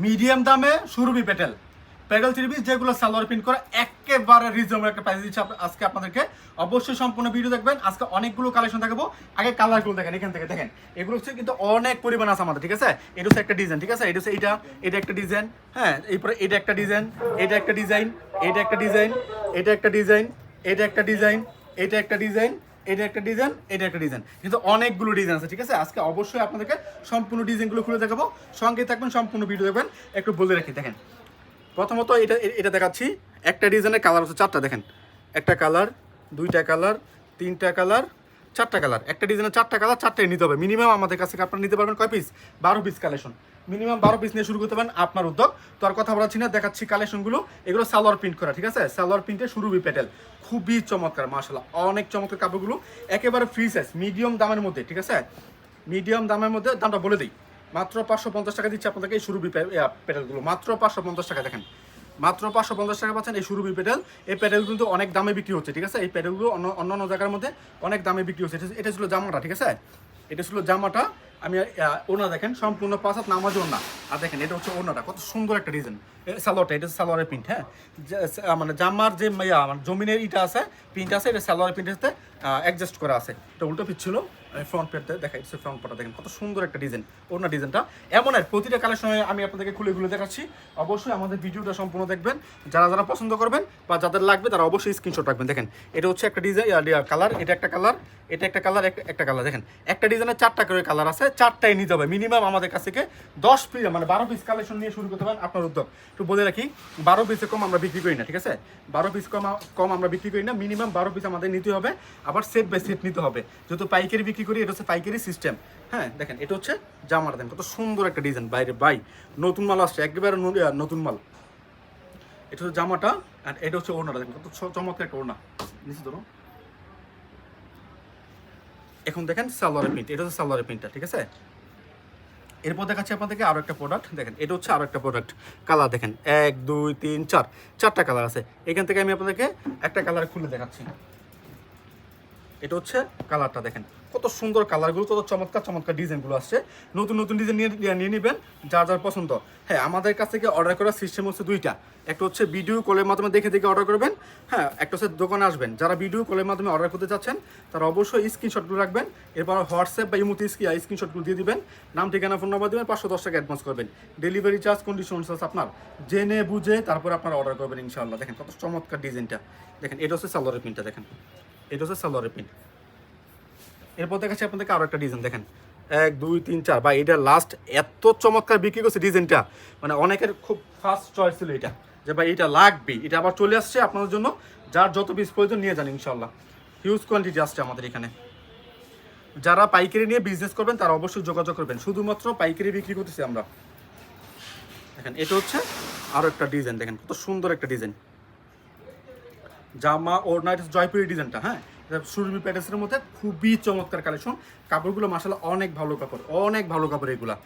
Medium দামে Surabhi petal. Petal three piece যেগুলো salwar print করে একেবারে রিজনেবল একটা প্রাইস দিচ্ছে আজকে আপনাদেরকে। অবশ্যই সম্পূর্ণ ভিডিও দেখবেন। আজকে অনেকগুলো কালেকশন দেখাবো। আগে কালারগুলো দেখেন, এখান থেকে দেখেন। এগুলো হচ্ছে কিন্তু অনেক পরিমাণ আছে আমাদের, ঠিক আছে? এটা হচ্ছে একটা ডিজাইন ঠিক আছে? এটা হচ্ছে এটা এটা একটা ডিজাইন হ্যাঁ? এরপরে এটা একটা ডিজাইন এটা একটা ডিজাইন এটা একটা ডিজাইন এটা একটা ডিজাইন এটা একটা ডিজাইন এটা একটা ডিজাইন এটা একটা ডিজাইন এটা একটা ডিজাইন কিন্তু অনেকগুলো ডিজাইন আছে, ঠিক আছে? আজকে অবশ্যই আপনাদেরকে সম্পূর্ণ ডিজাইনগুলো খুলে দেখাবো। সঙ্গে থাকবেন, সম্পূর্ণ ভিডিও দেখবেন। একটু বলে রাখি, দেখেন। প্রথমত এটা এটা দেখাচ্ছি। একটা ডিজাইনের কালার হচ্ছে চারটা, দেখেন। একটা কালার দুইটা কালার তিনটা কালার চারটা কালার একটা ডিজাইনের চারটা কালার চারটাই নিতে হবে। মিনিমাম আমাদের কাছ আপনারা নিতে পারবেন কয় পিস বারো পিস কালেকশন মিনিমাম বারো পিস নিয়ে শুরু করতে পারেন আপনার উদ্যোগ। তো আর কথা বলাচ্ছি না, দেখাচ্ছি কালেকশনগুলো। এগুলো সালোয়ার প্রিন্ট করা, ঠিক আছে? সালোয়ার প্রিন্টে শুরু বি প্যাটেল। খুবই চমৎকার মার্শাল্লাহ অনেক চমৎকার কাপড়গুলো। একেবারে ফ্রি সাইজ মিডিয়াম দামের মধ্যে, ঠিক আছে? মিডিয়াম দামের মধ্যে, দামটা বলে দিই। মাত্র পাঁচশো পঞ্চাশ টাকা দিচ্ছে আপনাদেরকে এই সুরভি প্যাটেলগুলো। মাত্র পাঁচশো পঞ্চাশ টাকা দেখেন। মাত্র পাঁচশো পঞ্চাশ টাকা পাচ্ছেন এই সুরভি প্যাটেল। এই প্যাটেল কিন্তু অনেক দামে বিক্রি হচ্ছে, ঠিক আছে? এই প্যাটেলগুলো অন্য, অন্যান্য জায়গার মধ্যে অনেক দামে বিক্রি হচ্ছে। এটা ছিল জামাটা, ঠিক আছে? এটা ছিল জামাটা আমি ওনা দেখেন, সম্পূর্ণ পাঁচ নামাজ ওনা আর দেখেন, এটা হচ্ছে ওনাটা কত সুন্দর একটা ডিজাইন সালোয়ারটা এটা সালোয়ারের প্রিন্ট হ্যাঁ? মানে জামার যে মানে জমিনের ইটা আছে প্রিন্ট আছে, এটা সালোয়ারের প্রিন্ট সাথে অ্যাডজাস্ট করা আছে। এটা উল্টো পিচ ছিল ফ্রন্ট পেটতে দেখা যাচ্ছে ফ্রন্ট পাটা দেখেন, কত সুন্দর একটা ডিজাইন ওনার ডিজাইনটা এমন আর প্রতিটা কালেকশনে আমি আপনাদেরকে খুলে খুলে দেখাচ্ছি। অবশ্যই আমাদের ভিডিওটা সম্পূর্ণ দেখবেন। যারা যারা পছন্দ করবেন বা যাদের লাগবে, তারা অবশ্যই স্ক্রিনশট রাখবেন। দেখেন, এটা হচ্ছে একটা ডিজাইন কালার এটা একটা কালার এটা একটা কালার একটা কালার দেখেন, একটা ডিজাইনের চারটা করে কালার আছে, চারটাই নিতে হবে। মিনিমাম আমাদের কাছ থেকে দশ পিস মানে বারো পিস কালেকশন নিয়ে শুরু করতে পারেন আপনার উদ্যোগ। একটু বলে রাখি, বারো পিসে কম আমরা বিক্রি করি না, ঠিক আছে? বারো পিস কম কম আমরা বিক্রি করি না মিনিমাম বারো পিস আমাদের নিতে হবে। আবার সেট বাই সেট নিতে হবে। যেহেতু পাইকারি বিক্রি করি, এটা হচ্ছে পাইকারি সিস্টেম হ্যাঁ দেখেন, এটা হচ্ছে জামার দেন। কত সুন্দর একটা ডিজাইন বাইরে বাই নতুন মাল আসছে, একেবারে নতুন মাল। এটা হচ্ছে জামাটা আর এটা হচ্ছে ওড়নাটা। দেখেন, কত চমৎকার একটা ওড়না। নিচে ধরো এখন দেখেন সালোয়ারের প্রিন্ট এটা হচ্ছে সালোয়ারের প্রিন্টটা ঠিক আছে? এরপর দেখাচ্ছি আপনাদেরকে আরও একটা প্রোডাক্ট দেখেন, এটা হচ্ছে আরও একটা প্রোডাক্ট কালার দেখেন, এক, দুই, তিন, চার। চারটা কালার আছে। এখান থেকে আমি আপনাদেরকে একটা কালার খুলে দেখাচ্ছি। এটা হচ্ছে কালারটা দেখেন। কত সুন্দর কালারগুলো, কত চমৎকার চমৎকার ডিজাইনগুলো আসছে। নতুন নতুন ডিজাইন নিয়ে, নিয়ে- নেবেন, যার যার পছন্দ। হ্যাঁ আমাদের কাছ থেকে অর্ডার করার সিস্টেম হচ্ছে দুইটা। একটা হচ্ছে ভিডিও কলের মাধ্যমে দেখে দেখে অর্ডার করবেন। হ্যাঁ একটা হচ্ছে দোকানে আসবেন। যারা ভিডিও কলের মাধ্যমে অর্ডার করতে চাচ্ছেন, তারা অবশ্যই স্ক্রিনশটগুলো রাখবেন। এরপর হোয়াটসঅ্যাপ বা ইমুতে স্ক্রিনশটগুলো দিয়ে দিবেন। নাম, ঠিকানা ফোন নাম্বার দেবেন, পাঁচশো দশ টাকা অ্যাডভান্স করবেন। ডেলিভারি চার্জ কন্ডিশন চার্জ আপনার। জেনে, বুঝে তারপর আপনার অর্ডার করবেন ইনশাআল্লাহ। দেখেন কত চমৎকার ডিজাইনটা দেখেন, এটা হচ্ছে সালোয়ারের প্রিন্টটা দেখেন। এটা হচ্ছে সালোয়ারের প্রিন্ট এরপর দেখাচ্ছি আপনাদেরকে আরও একটা ডিজাইন দেখেন। এক, দুই, তিন, চার। বা এটা লাস্ট এত চমৎকার বিক্রি করছে ডিজাইনটা মানে অনেকের খুব ফার্স্ট চয়েস ছিল এটা। যে ভাই, এটা লাগবে এটা আবার চলে আসছে আপনাদের জন্য। যার যত পিস প্রয়োজন নিয়ে যান ইনশাল্লাহ হিউজ কোয়ান্টিটি আসছে আমাদের এখানে। যারা পাইকারি নিয়ে বিজনেস করবেন, তারা অবশ্যই যোগাযোগ করবেন। শুধুমাত্র পাইকারি বিক্রি করতেছি আমরা। দেখেন, এটা হচ্ছে আরও একটা ডিজাইন দেখেন। কত সুন্দর একটা ডিজাইন জামা এটা হচ্ছে জয়পুরি ডিজাইনটা হ্যাঁ? এটা সুরভি প্যাটেসের মধ্যে খুবই চমৎকার কালেকশন। কাপড়গুলো মাসাল্লাহ অনেক ভালো কাপড়, অনেক ভালো কাপড় এগুলা।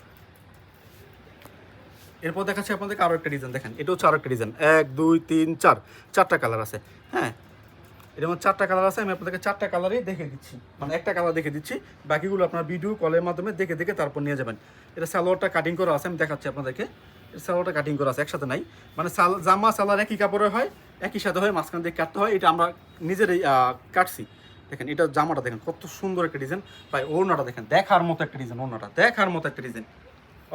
এরপর দেখাচ্ছি আপনাদেরকে আরও একটা ডিজাইন দেখেন, এটা হচ্ছে আরও একটা ডিজাইন এক, দুই, তিন, চার, চারটা কালার আছে হ্যাঁ? এর মধ্যে চারটা কালার আছে, আমি আপনাদেরকে চারটা কালারই দেখে দিচ্ছি। মানে একটা কালার দেখে দিচ্ছি, বাকিগুলো আপনার ভিডিও কলের মাধ্যমে দেখে দেখে তারপর নিয়ে যাবেন। এটা সালোয়ারটা কাটিং করা আছে, আমি দেখাচ্ছি আপনাদেরকে। এটা সালোয়ারটা কাটিং করা আছে, একসাথে নাই। মানে জামা, সালোয়ার একই কাপড়ের হয়, একই সাথে হয়, মাঝখান দিয়ে কাটতে হয়, এটা আমরা নিজেরাই কাটছি। দেখেন, এটা জামাটা দেখেন, কত সুন্দর একটা ডিজাইন ভাই, ওড়নাটা দেখেন, দেখার মতো একটা ডিজাইন ওড়নাটা, দেখার মতো একটা ডিজাইন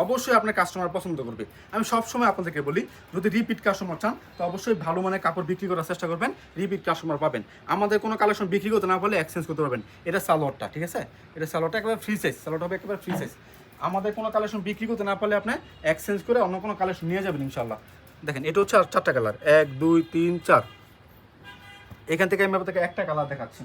অবশ্যই আপনার কাস্টমার পছন্দ করবে। আমি সবসময় আপনাদেরকে বলি, যদি রিপিট কাস্টমার চান, তো অবশ্যই ভালো মানের কাপড় বিক্রি করার চেষ্টা করবেন রিপিট কাস্টমার পাবেন। আমাদের কোনো কালেকশন বিক্রি করতে না পারলে এক্সচেঞ্জ করতে পারবেন। এটা সালোয়ারটা, ঠিক আছে? এটা সালোয়ারটা একেবারে ফ্রি সাইজ সালোয়ারটা হবে একেবারে ফ্রি সাইজ আমাদের কোনো কালেকশন বিক্রি করতে না পারলে আপনি এক্সচেঞ্জ করে অন্য কোনো কালেকশন নিয়ে যাবেন ইনশাল্লাহ দেখেন, এটা হচ্ছে চারটা কালার এক, দুই, তিন, চার। এখান থেকে আমি আপনাদেরকে একটা কালার দেখাচ্ছি।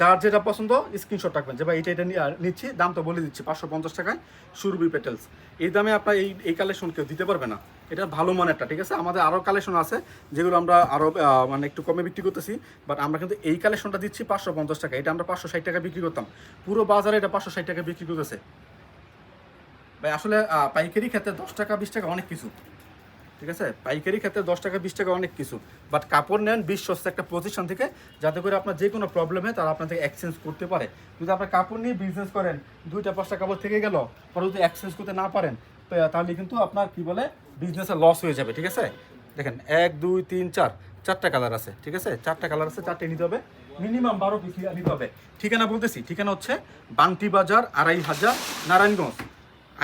যার যেটা পছন্দ স্ক্রিনশট রাখবেন যে, ভাই, এটা এটা নিয়ে- নিচ্ছি, দাম তো বলে দিচ্ছি, পাঁচশো পঞ্চাশ টাকায় সুরবি পেটেলস এই দামে আপনার এই এই কালেকশন কেউ দিতে পারবে না। এটা ভালো মানেরটা, ঠিক আছে? আমাদের আরও কালেকশন আছে, যেগুলো আমরা আরও মানে একটু কমে বিক্রি করতেছি বাট আমরা কিন্তু এই কালেকশনটা দিচ্ছি পাঁচশো পঞ্চাশ টাকা এটা আমরা পাঁচশো ষাট টাকা বিক্রি করতাম। পুরো বাজারে এটা পাঁচশো ষাট টাকা বিক্রি করতেছে। ভাই, আসলে পাইকারি ক্ষেত্রে দশ টাকা, বিশ টাকা অনেক কিছু। ঠিক আছে? পাইকারি ক্ষেত্রে দশ টাকা, বিশ টাকা অনেক কিছু। বাট কাপড় নেন বিশ্বস্ত একটা প্রতিষ্ঠান থেকে, যাতে করে আপনার যে কোনো প্রবলেম প্রবলেমে তারা আপনার থেকে এক্সচেঞ্জ করতে পারে। যদি আপনার কাপড় নিয়ে বিজনেস করেন, দুইটা, পাঁচটা কাপড় থেকে গেল, পরে যদি এক্সচেঞ্জ করতে না পারেন তাহলে কিন্তু আপনার কি বলে বিজনেসে লস হয়ে যাবে, ঠিক আছে? দেখেন, এক, দুই, তিন, চার, চারটা কালার আছে, ঠিক আছে? চারটা কালার আছে, চারটে নিতে হবে। মিনিমাম বারো পিস নিতে হবে। ঠিকানা বলতেছি, ঠিকানা হচ্ছে বান্টি বাজার, আড়াই হাজার, নারায়ণগঞ্জ।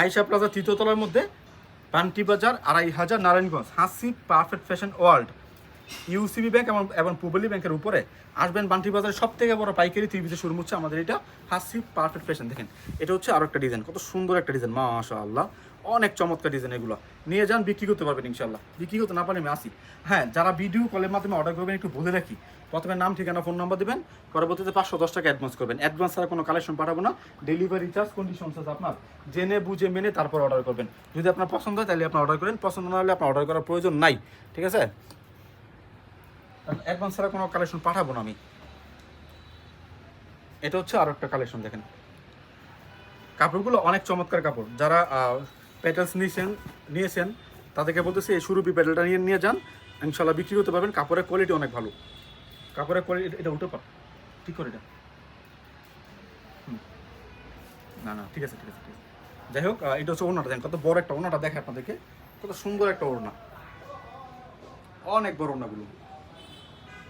আয়সা প্লাজা তৃতীয়তলার মধ্যে বান্টি বাজার, আড়াই হাজার Narayanganj, Hasi perfect fashion world. UCB bank এবং এবং পুবলি ব্যাংকের উপরে আসবেন বান্টি বাজারের সব থেকে বড় পাইকারি থ্রি পিসের শুরু হচ্ছে আমাদের এটা, হাসি পারফেক্ট ফ্যাশন। দেখেন, এটা হচ্ছে আরও একটা ডিজাইন কত সুন্দর একটা ডিজাইন মাশা আল্লাহ অনেক চমৎকার ডিজাইন এগুলো। নিয়ে যান, বিক্রি করতে পারবেন ইনশাল্লাহ বিক্রি করতে না পারলে আমি আসি। হ্যাঁ যারা ভিডিও কলের মাধ্যমে অর্ডার করবেন, একটু বলে রাখি। প্রথমে নাম, ঠিকানা ফোন নাম্বার দেবেন। পরবর্তীতে পাঁচশো দশ টাকা অ্যাডভান্স করবেন। অ্যাডভান্স ছাড়া কোনো কালেকশন পাঠাবো না। ডেলিভারি চার্জ কন্ডিশন আছে আপনার। জেনে, বুঝে, মেনে তারপর অর্ডার করবেন। যদি আপনার পছন্দ হয়, তাহলে আপনি অর্ডার করেন। পছন্দ না হলে আপনার অর্ডার করার প্রয়োজন নাই। ঠিক আছে? অ্যাডভান্স ছাড়া কোনো কালেকশন পাঠাবো না আমি। এটা হচ্ছে আরও একটা কালেকশন দেখেন। কাপড়গুলো অনেক চমৎকার কাপড়। যারা প্যাটেলস নিয়েছেন নিয়েছেন, তাদেরকে বলতেছি, এই সুরুপি প্যাটেলটা নিয়ে নিয়ে যান। ইনশাল্লাহ বিক্রি করতে পারবেন। কাপড়ের কোয়ালিটি অনেক ভালো। কাপড়ের কোয়ালিটি এটা উল্টো ঠিক করে এটা। না না, ঠিক আছে ঠিক আছে ঠিক আছে। যাই হোক এটা হচ্ছে ওড়নাটা। দেখেন, কত বড় একটা ওড়নাটা দেখে আপনাদেরকে। কত সুন্দর একটা ওড়না। অনেক বড় ওড়নাগুলো।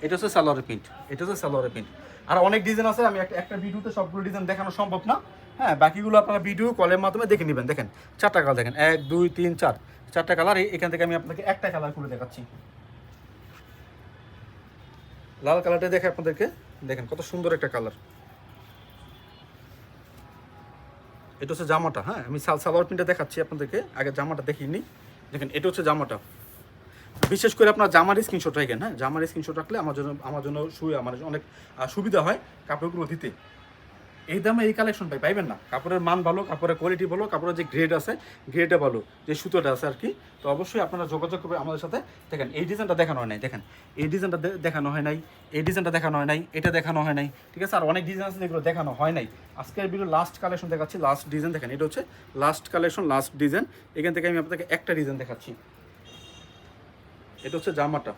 এটা হচ্ছে সালোয়ারের প্রিন্ট এটা হচ্ছে সালোয়ারের প্রিন্ট আর অনেক ডিজাইন আছে, আমি একটা- ভিডিওতে সবগুলো ডিজাইন দেখানো সম্ভব না। হ্যাঁ বাকিগুলো আপনারা ভিডিও কলের মাধ্যমে দেখে নেবেন। দেখেন, চারটা কালার দেখেন। এক, দুই, তিন, চার। চারটা কালার এখান থেকে আমি আপনাকে একটা কালার করে দেখাচ্ছি। লাল কালারটা দেখে আপনাদেরকে, দেখেন কত সুন্দর একটা কালার এটা হচ্ছে জামাটা হ্যাঁ আমি সাল সালোয়ার প্রিন্টটা দেখাচ্ছি আপনাদেরকে, আগে জামাটা দেখিনি দেখেন, এটা হচ্ছে জামাটা। বিশেষ করে আপনার জামার স্ক্রিনশট রাখেন হ্যাঁ? জামার স্ক্রিনশট রাখলে আমার জন্য আমার জন্য সুই আমার অনেক সুবিধা হয় কাপড়গুলো দিতে। এই দামে এই কালেকশন পাই পাইবেন না। কাপড়ের মান ভালো, কাপড়ের কোয়ালিটি ভালো, কাপড়ের যে গ্রেড আছে গ্রেডে ভালো, যে সুতোটা আছে আর কি তো অবশ্যই আপনারা যোগাযোগ করবে আমাদের সাথে। দেখেন, এই ডিজাইনটা দেখানো হয় নাই, দেখেন। এই ডিজাইনটা দেখানো হয় নাই, এই ডিজাইনটা দেখানো হয় নাই, এটা দেখানো হয় নাই, ঠিক আছে? আর অনেক ডিজাইন আছে যেগুলো দেখানো হয় নাই। আজকের ভিডিও লাস্ট কালেকশন দেখাচ্ছি লাস্ট ডিজাইন দেখেন, এটা হচ্ছে লাস্ট কালেকশন লাস্ট ডিজাইন এখান থেকে আমি আপনাদেরকে একটা ডিজাইন দেখাচ্ছি। এটা হচ্ছে জামাটা।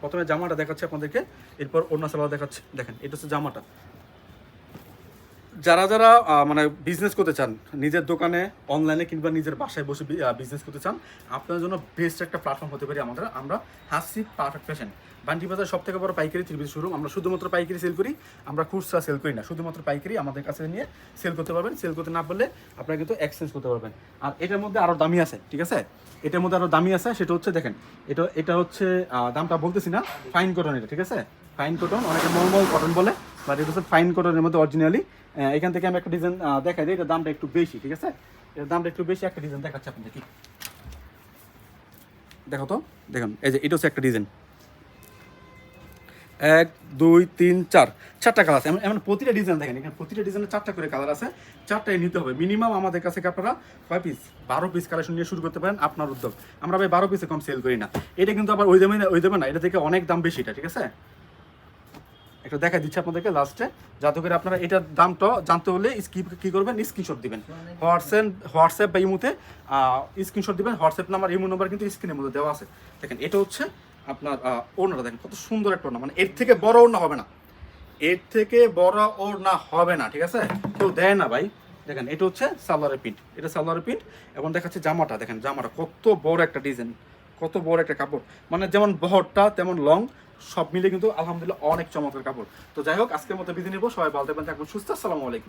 প্রথমে জামাটা দেখাচ্ছি আপনাদেরকে, এরপর অন্য সালোয়ার দেখাচ্ছি। দেখেন, এটা হচ্ছে জামাটা। যারা যারা মানে বিজনেস করতে চান, নিজের দোকানে অনলাইনে কিংবা নিজের বাসায় বসে বিজনেস করতে চান, আপনার জন্য বেস্ট একটা প্ল্যাটফর্ম হতে পারি আমাদের, আমরা হাসি পারফেক্ট ফ্যাশন বান্টি বাজার সব থেকে বড় পাইকারি ত্রিপিস শোরুম আমরা শুধুমাত্র পাইকারি সেল করি, আমরা খুচরা সেল করি না, শুধুমাত্র পাইকারি আমাদের কাছে নিয়ে সেল করতে পারবেন সেল করতে না পারলে আপনারা কিন্তু এক্সচেঞ্জ করতে পারবেন। আর এটার মধ্যে আরও দামি আছে, ঠিক আছে? এটার মধ্যে আরও দামি আছে, সেটা হচ্ছে দেখেন, এটা এটা হচ্ছে দামটা বলতেছি না ফাইন কটন এটা, ঠিক আছে? ফাইন কটন অনেকে নর্মাল কটন বলে। বাট এটা হচ্ছে ফাইন কটনের মধ্যে অরিজিনালি এখান থেকে আমি একটা ডিজাইন দেখাই দিই। এটার দামটা একটু বেশি, ঠিক আছে? এটার দামটা একটু বেশি, একটা ডিজাইন দেখাচ্ছি আপনাদের কি দেখো তো, দেখুন, এই যে এটা হচ্ছে একটা ডিজাইন এক, দুই, তিন, চার। চারটা কালার আছে। এমন প্রতিটা ডিজাইন দেখেন। এখানে প্রতিটা ডিজাইনের চারটা করে কালার আছে। চারটাই নিতে হবে। মিনিমাম আমাদের কাছে আপনারা কয় পিস বারো পিস কালেকশন নিয়ে শুরু করতে পারেন আপনার উদ্যোগ। আমরা ভাই বারো পিসে কম সেল করি না। এটা কিন্তু আবার ওই দামে ওই দামে না। এটা থেকে অনেক দাম বেশি এটা, ঠিক আছে? একটা দেখা দিচ্ছি আপনাদেরকে লাস্টে যাতে করে আপনারা এটার দামটা জানতে হলে স্কিপ কি করবেন স্ক্রিনশট দিবেন। হোয়াটসঅ্যাপ হোয়াটসঅ্যাপ বা ইমুতে স্ক্রিনশট দিবেন, হোয়াটসঅ্যাপ নাম্বার, ইমো নাম্বার কিন্তু স্ক্রিনের মধ্যে দেওয়া আছে। দেখেন, এটা হচ্ছে আপনার ওড়নাটা দেখেন কত সুন্দর একটা ওড়না মানে এর থেকে বড় ওড়না হবে না। এর থেকে বড় ওড়না হবে না, ঠিক আছে? কেউ দেয় না ভাই। দেখেন, এটা হচ্ছে সালোয়ারের প্রিন্ট এটা সালোয়ারের প্রিন্ট এবং দেখাচ্ছে জামাটা। দেখেন, জামাটা কত বড় একটা ডিজাইন কত বড় একটা কাপড়। মানে যেমন বহরটা, তেমন লং সব মিলে কিন্তু আলহামদুলিল্লাহ অনেক চমৎকার কাপড়। তো যাই হোক, আজকের মতো বিধি নিব। সবাই ভালো থাকবেন থাকবেন। সুস্থ আসসালামু আলাইকুম।